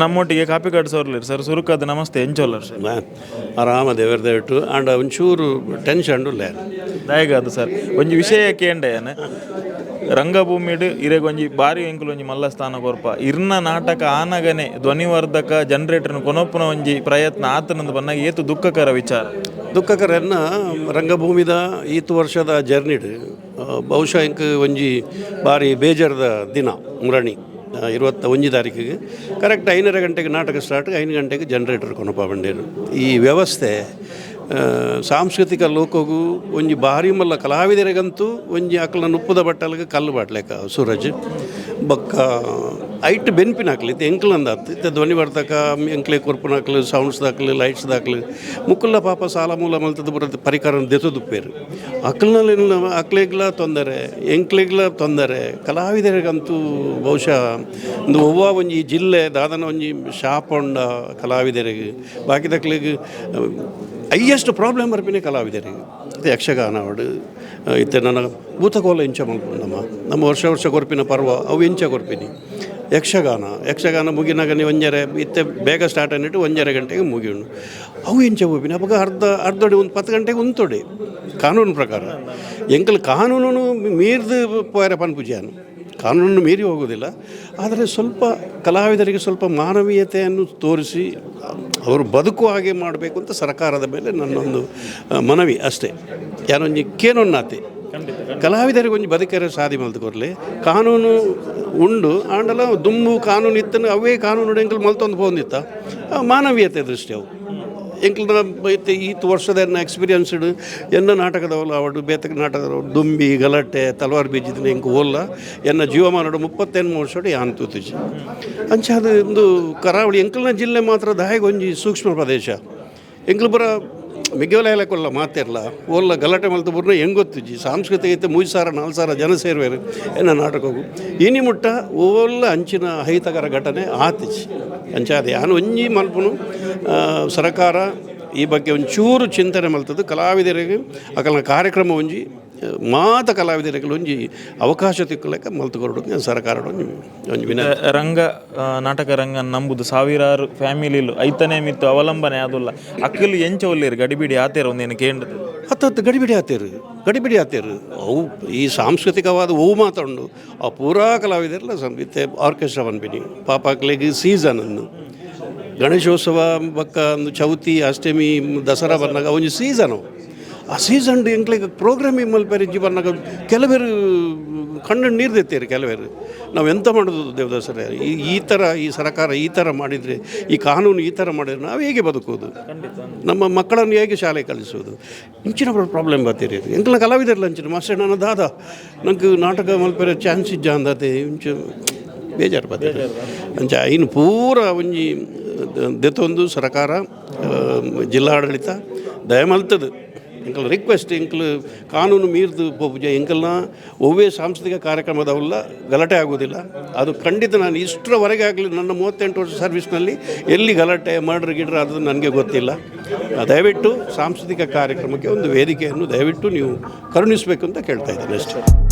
ನಮ್ಮೊಟ್ಟಿಗೆ copy ಕಟ್ಸೋರ್ಲಿರಿ sir ಸುರುಕದ ನಮಸ್ತೆ ಎಂಚೋಲ್ಲರ್ sir. ಆರಾಮ ದೇವರ ದಯವಿಟ್ಟು ಆಂಡ ಒಂಚೂರು ಟೆನ್ಷನ್ ಇಲ್ಲ ದಯಗಾದು ಸರ್. ಒಂಜಿ ವಿಷಯ ಕೇಂಡೆಯನ ರಂಗಭೂಮಿಡ್ ಇರೆಗೊಂಜಿ ಬಾರಿ ಎಂಕುಲು ಒಂಜಿ ಮಲ್ಲ ಸ್ಥಾನ ಕೊರ್ಪ ಇರ್ನ ನಾಟಕ ಆನಗನೆ ಧ್ವನಿವರ್ಧಕ ಜನರೇಟರ್ನ ಕೊನೊಪ್ಪುನ ಒಂಜಿ ಪ್ರಯತ್ನ ಆತನಂದು ಬಂದಾಗ ಏತು ದುಃಖಕರ ವಿಚಾರ? ದುಃಖಕರನ್ನ ರಂಗಭೂಮಿದ ಈತು ವರ್ಷದ ಜರ್ನಿಡ್ ಬಹುಶಃ ಎಂಕ್ ಒಂಜಿ ಬಾರಿ ಬೇಜಾರದ ದಿನ ಮುರಣಿ. ಇರುವತ್ತ ಒಂಜಿ ತಾರೀಕಿಗೆ. ಕರೆಕ್ಟ್ ಐನರ ಗಂಟೆಗೆ ನಾಟಕ ಸ್ಟಾರ್ಟ್ ಐದು ಗಂಟೆಗೆ ಜನರೇಟರ್ ಕೊನಪ ಬಂಡೇರು. ಈ ವ್ಯವಸ್ಥೆ ಸಾಂಸ್ಕೃತಿಕ ಲೋಕಗೂ ಒಂಜಿ ಬಾರಿ ಮಲ್ಲ ಕಲಾವಿದರಿಗಂತೂ ಒಂಜಿ ಅಕ್ಲನ ಉಪ್ಪುದ ಬಟ್ಟಲ್ಗೆ ಕಲ್ಲು ಬಾಟ್ಲೆಕ್ಕ ಸೂರಜ್. ಬೊಕ್ಕ ಐಟ್ ಬೆನ್ಪಿನ ಹಾಕ್ಲಿ ಇದು ಬರ್ತಕ ಇತ್ತೆ ಧ್ವನಿವರ್ಧಕ ಎಂಕ್ಲೆ ಕೊರ್ಪುನಾಕ್ಲು ಲೈಟ್ಸ್ ದಾಖಲೆ ಮುಕ್ಕುಲ್ಲ ಪಾಪ ಸಾಲ ಮೂಲ ಮಲ್ತದ ಬರೋದು ಪರಿಕರ ದೆತದುಪ್ಪೇರು ಅಕ್ಲನಲ್ಲಿ ಅಕ್ಲೆಗ್ಲ ತೊಂದರೆ, ಎಂಕ್ಲೆಗ್ಲ ತೊಂದರೆ. ಕಲಾವಿದರಿಗಂತೂ ಬಹುಶಃ ಒಂದು ಒವ್ವ ಒಂಜಿ ಜಿಲ್ಲೆ ದಾದನ ಒಂಜಿ ಶಾಪೊಂಡ ಕಲಾವಿದರಿಗೆ. ಬಾಕಿದಕ್ಲಿಗೆ ಹೈಯೆಸ್ಟ್ ಪ್ರಾಬ್ಲಮ್ ಅರ್ಪಿನೇ ಕಲಾವಿದರಿಗೆ ಅದೇ ಯಕ್ಷಗಾನ ಅವಡು ಇತ್ತೆ ನನ್ನ ಭೂತಕೋಲ ಇಂಚ ಮಲ್ಕೊಂಡಮ್ಮ ನಮ್ಮ ವರ್ಷ ವರ್ಷ ಕೊರ್ಪಿನ ಪರ್ವ ಅವು ಇಂಚ ಕೊರ್ಪಿನಿ. ಯಕ್ಷಗಾನ ಯಕ್ಷಗಾನ ಮುಗಿನಾಗ ನೀವು ಒಂಜರೆ, ಇತ್ತೆ ಬೇಗ ಸ್ಟಾರ್ಟ್ ಅನ್ನಿಟ್ಟು ಒಂಜರೆ ಗಂಟೆಗೆ ಮುಗಿಯುಂಡು ಅವು ಇಂಚ ಹೋಗಿನಿ ಅವಾಗ ಅರ್ಧ, ಅರ್ಧೊಡೆ ಒಂದು ಪತ್ತು ಗಂಟೆಗೆ ಉಂತೊಡಿ, ಕಾನೂನು ಪ್ರಕಾರ. ಎಂಕಲ್ ಕಾನೂನು ಮೀರ್ದು ಪೋಯರ ಪನ್ಪುಜಿಯಾನು ಕಾನೂನನ್ನು ಮೀರಿ ಹೋಗೋದಿಲ್ಲ. ಆದರೆ ಸ್ವಲ್ಪ ಕಲಾವಿದರಿಗೆ ಸ್ವಲ್ಪ ಮಾನವೀಯತೆಯನ್ನು ತೋರಿಸಿ ಅವರು ಬದುಕುವ ಹಾಗೆ ಮಾಡಬೇಕು ಅಂತ ಸರ್ಕಾರದ ಮೇಲೆ ನನ್ನೊಂದು ಮನವಿ ಅಷ್ಟೇ. ಯಾರೊಂದು ಕೇನೊನ್ನಾತೆ? ಕಲಾವಿದರಿಗೆ ಒಂಜಿ ಬದುಕರೆ ಸಾಧಿ ಮಲ್ತು ಕೊರಲಿ. ಕಾನೂನು ಉಂಡು, ಆಂಡಲ ದುಮ್ಮು ಕಾನೂನು ಇತ್ತು ಅವೇ ಕಾನೂನು ಎಂಕಲ್ ಮಲ್ತೊಂದು ಪೋಂದಿತ್ತ ಮಾನವೀಯತೆ ದೃಷ್ಟಿ ಅವು. ಎಂಕ್ಲ ಇತ್ತೆ ಈತ್ ವರ್ಷದ ಎನ್ನ ಎಕ್ಸ್ಪೀರಿಯನ್ಸ್ಡ್ ಎನ್ನ ನಾಟಕದವಲ್ಲ ಅವಡು ಬೇತಕ ನಾಟಕದವರು ದುಂಬಿ, ಗಲಾಟೆ, ತಲವಾರ್ ಬೀಜದಿನ ಎಂಕು ಓಲ್ಲ ಎನ್ನ ಜೀವಮಾನಡು ಮುಪ್ಪತ್ತೆಂಟು ವರ್ಷಡು ಯಾನ್ ತೂತಿಜಿ ಅಂಚಾದ ಒಂದು ಕರಾವಳಿ ಎಂಕಲ್ನ ಜಿಲ್ಲೆ ಮಾತ್ರ ದಾಯಗೊಂಜಿ ಸೂಕ್ಷ್ಮ ಪ್ರದೇಶ. ಎಂಕ್ಲು ಬರ ಮಿಗ್ಗಲ ಕೊಲ್ಲ ಮಾತಿರಲ್ಲ ಓಲ್ಲ ಗಲಾಟೆ ಮಲ್ತು ಬುರ್ನ ಹೆಂಗ್ ಗೊತ್ತಿಜ್ಜಿ ಸಾಂಸ್ಕೃತಿಕ ಐತೆ ಮೂರು ಸಾವಿರ, ನಾಲ್ಕು ಸಾವಿರ ಜನ ಸೇರುವೇರು ಎನ್ನ ನಾಟಕವು. ಇನಿ ಮುಟ್ಟ ಓಲ್ಲ ಅಂಚಿನ ಅಹಿತಕರ ಘಟನೆ ಆತಿಜಿ ಅಂಚಾದ ಯಾನು ಒಂಜಿ ಮಲ್ಪನು ಸರಕಾರ ಈ ಬಗ್ಗೆ ಒಂಚೂರು ಚಿಂತನೆ ಮಲ್ತದ್ದು ಕಲಾವಿದರಿಗೆ ಅಕಲ್ನ ಕಾರ್ಯಕ್ರಮ ಒಂಜಿ ಮಾತ ಕಲಾವಿದರಿಗೆ ಒಂಜಿ ಅವಕಾಶ ತಿಕ್ಕಲಕ ಮಲ್ತು ಕೊರಡು ಸರ್ಕಾರ ಒಂಜಿ ವಿನ ರಂಗ ನಾಟಕ ರಂಗ ನಂಬುದು ಸಾವಿರಾರು ಫ್ಯಾಮಿಲಿಲು ಐತನೇ ಮಿತ್ತು ಅವಲಂಬನೆ ಆದುಲ್ಲ. ಅಕ್ಕಲು ಎಂಚ ಒಲ್ಲಿರು ಗಡಿಬಿಡಿ ಆತೇರು ಒಂದೇನು ಕೇಂದ್ರ ಹತ್ತು ಹತ್ತು ಗಡಿಬಿಡಿ ಆತೇರು ಗಡಿಬಿಡಿ ಆತೇರು. ಅವು ಈ ಸಾಂಸ್ಕೃತಿಕವಾದ ಹೂ ಮಾತಾಡು ಆ ಪೂರಾ ಕಲಾವಿದರೆಲ್ಲ ಸಂಗೀತ ಆರ್ಕೆಸ್ಟ್ರಾ ಬಂದ್ಬಿಡಿ ಪಾಪ ಅಕ್ಕಲಿಗೆ ಸೀಸನ್ ಅನ್ನು ಗಣೇಶೋತ್ಸವ ಬಕ್ಕ ಒಂದು ಚೌತಿ ಅಷ್ಟಮಿ ದಸರಾ ಬಂದಾಗ ಒಂಜಿ ಸೀಸನು. ಆ ಸೀಸನ್ ಎಂಕ್ಲೆಗೆ ಪ್ರೋಗ್ರಾಮಿಂಗ್ ಮಲ್ಪೆರಿಜ್ಜಿ ಜೀವನಾಗ ಕೆಲವರು, ಕಣ್ಣು ನೀರು ತೆತ್ತೀರಿ ಕೆಲವರು. ನಾವು ಎಂತ ಮಾಡೋದು ದೇವದಾಸರೇ? ಈ ಈ ಥರ ಈ ಸರ್ಕಾರ ಈ ಥರ ಮಾಡಿದರೆ, ಈ ಕಾನೂನು ಈ ಥರ ಮಾಡಿದ್ರೆ ನಾವು ಹೇಗೆ ಬದುಕೋದು ನಮ್ಮ ಮಕ್ಕಳನ್ನು ಹೇಗೆ ಶಾಲೆ ಕಲಿಸೋದು ಇಂಚಿನ ಪ್ರಾಬ್ಲಮ್ ಬರ್ತೀರಿ ಎಂಕ್ಲ ಕಲಾವಿದರಲ್ಲ ಇಂಚಿನ ಮಾಸ್ಟರ್ ನನ್ನ ದಾದ. ನನಗೆ ನಾಟಕ ಮಲ್ಪೆರೆ ಚಾನ್ಸ್ ಇಜ್ಜ ಅಂದತೆ. ಇಂಚು, ಬೇಜಾರು ಬರ್ತೀರಿ ಅಂಚ, ಇನ್ನು ಪೂರ ಒಂಜಿ, ದೆತ್ತೊಂದು ಸರ್ಕಾರ ಜಿಲ್ಲಾಡಳಿತ ದಯಮಲ್ತದು. ಎಂಕಲ್ ರಿಕ್ವೆಸ್ಟ್ ಎಂಕಲ್ ಕಾನೂನು ಮೀರಿದು ಪೂಜೆ ಎಂಕಲ್ನ ಒವ್ವೇ ಸಾಂಸ್ಕೃತಿಕ ಕಾರ್ಯಕ್ರಮದವಲ್ಲ ಗಲಾಟೆ ಆಗೋದಿಲ್ಲ ಅದು ಖಂಡಿತ ನಾನು ಇಷ್ಟರವರೆಗೆ ಆಗಲಿ ನನ್ನ ಮೂವತ್ತೆಂಟು ವರ್ಷ ಸರ್ವಿಸ್ನಲ್ಲಿ ಎಲ್ಲಿ ಗಲಾಟೆ ಮರ್ಡ್ರ್ ಗಿಡ್ರ್ ಅದು ನನಗೆ ಗೊತ್ತಿಲ್ಲ ದಯವಿಟ್ಟು ಸಾಂಸ್ಕೃತಿಕ ಕಾರ್ಯಕ್ರಮಕ್ಕೆ ಒಂದು ವೇದಿಕೆಯನ್ನು ದಯವಿಟ್ಟು ನೀವು ಕರುಣಿಸಬೇಕು ಅಂತ ಕೇಳ್ತಾ ಇದ್ದೀನಿ ಅಷ್ಟೇ